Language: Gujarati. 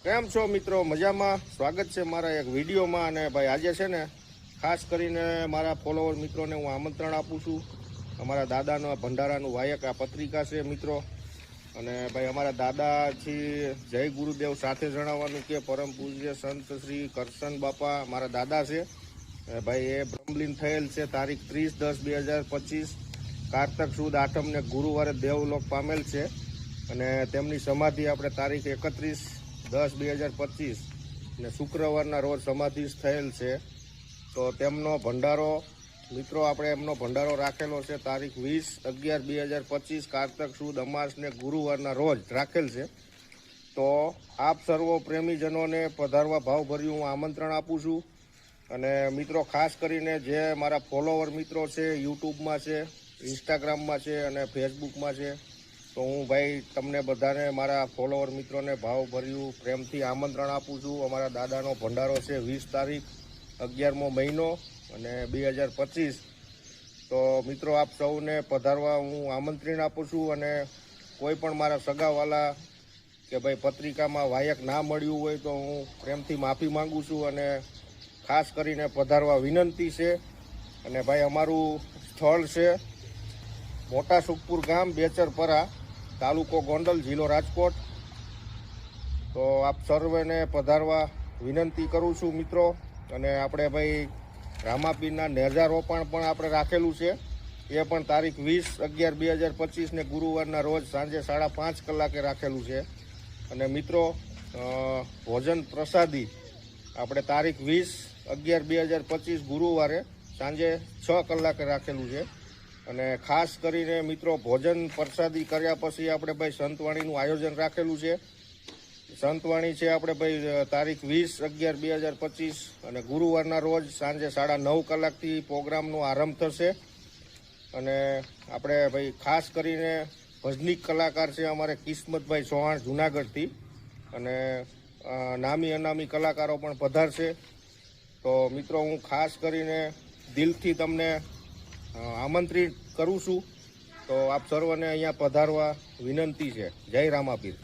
કેમ છો મિત્રો? મજામાં? સ્વાગત છે મારા એક વિડીયોમાં અને ભાઈ આજે છે ને, ખાસ કરીને મારા ફોલોવર મિત્રોને હું આમંત્રણ આપું છું. અમારા દાદાનો ભંડારાનું વાયક આ પત્રિકા છે મિત્રો. અને ભાઈ અમારા દાદાથી જય ગુરુદેવ સાથે જણાવવાનું કે પરમ પૂજ્ય સંત શ્રી કરશન બાપા મારા દાદા છે. ભાઈ એ બ્રહ્મલીન થયેલ છે તારીખ ત્રીસ દસ બે હજાર પચીસ. કારતક સુદ આઠમને ગુરુવારે દેવલોક પામેલ છે. અને તેમની સમાધિ આપણે તારીખ એકત્રીસ દસ બે હજાર પચીસ ને શુક્રવારના રોજ સમાધિશ થયેલ છે. તો તેમનો ભંડારો, મિત્રો, આપણે એમનો ભંડારો રાખેલો છે તારીખ વીસ અગિયાર બે હજાર પચીસ કારતક સુદ અમાસ ગુરુવારના રોજ રાખેલ છે. તો આપ સર્વો પ્રેમીજનોને પધારવા ભાવભર્યું હું આમંત્રણ આપું છું. અને મિત્રો, ખાસ કરીને જે મારા ફોલોવર મિત્રો છે, યુટ્યુબમાં છે, ઇન્સ્ટાગ્રામમાં છે અને ફેસબુકમાં છે તો હું ભાઈ તમને બધાને, મારા ફોલોવર મિત્રોને ભાવભર્યું પ્રેમથી આમંત્રણ આપું છું. અમારા દાદાનો ભંડારો છે વીસ તારીખ, અગિયારમો મહિનો અને બે હજાર પચીસ. તો મિત્રો, આપ સૌને પધારવા હું આમંત્રણ આપું છું અને કોઈ પણ મારા સગાવાલા કે ભાઈ પત્રિકામાં વાયક ના મળ્યું હોય તો હું પ્રેમથી માફી માંગુ છું અને ખાસ કરીને પધારવા વિનંતી છે. અને ભાઈ, અમારું સ્થળ છે મોટા સુખપુર ગામ, બેચરપરા. તાલુકો ગોંડલ જિલ્લો રાજકોટ. તો આપ સર્વેને પધારવા વિનંતી કરું છું મિત્રો. અને આપણે ભાઈ રામાપીરના નેજારોપણ પણ આપણે રાખેલું છે. એ પણ તારીખ વીસ અગિયાર બે હજાર પચીસને ગુરુવારના રોજ સાંજે સાડા પાંચ કલાકે રાખેલું છે. અને મિત્રો ભોજન પ્રસાદી આપણે તારીખ વીસ અગિયાર બે હજાર પચીસ ગુરુવારે સાંજે છ કલાકે રાખેલું છે. અને ખાસ કરીને મિત્રો, ભોજન પ્રસાદી કર્યા પછી આપણે ભાઈ સંતવાણીનું આયોજન રાખેલું છે. સંતવાણી છે આપણે ભાઈ તારીખ વીસ અગિયાર બે હજાર પચીસ અને ગુરુવારના રોજ સાંજે સાડા નવ કલાકથી પ્રોગ્રામનો આરંભ થશે. અને આપણે ભાઈ, ખાસ કરીને ભજનીક કલાકાર છે અમારે કિસ્મતભાઈ ચૌહાણ જુનાગઢથી. અને નામી અનામી કલાકારો પણ પધારશે. તો મિત્રો, હું ખાસ કરીને દિલથી તમને આમંત્રિત કરું છું. તો આપ સર્વને અહીંયા પધારવા વિનંતી છે. જય રામાપીર.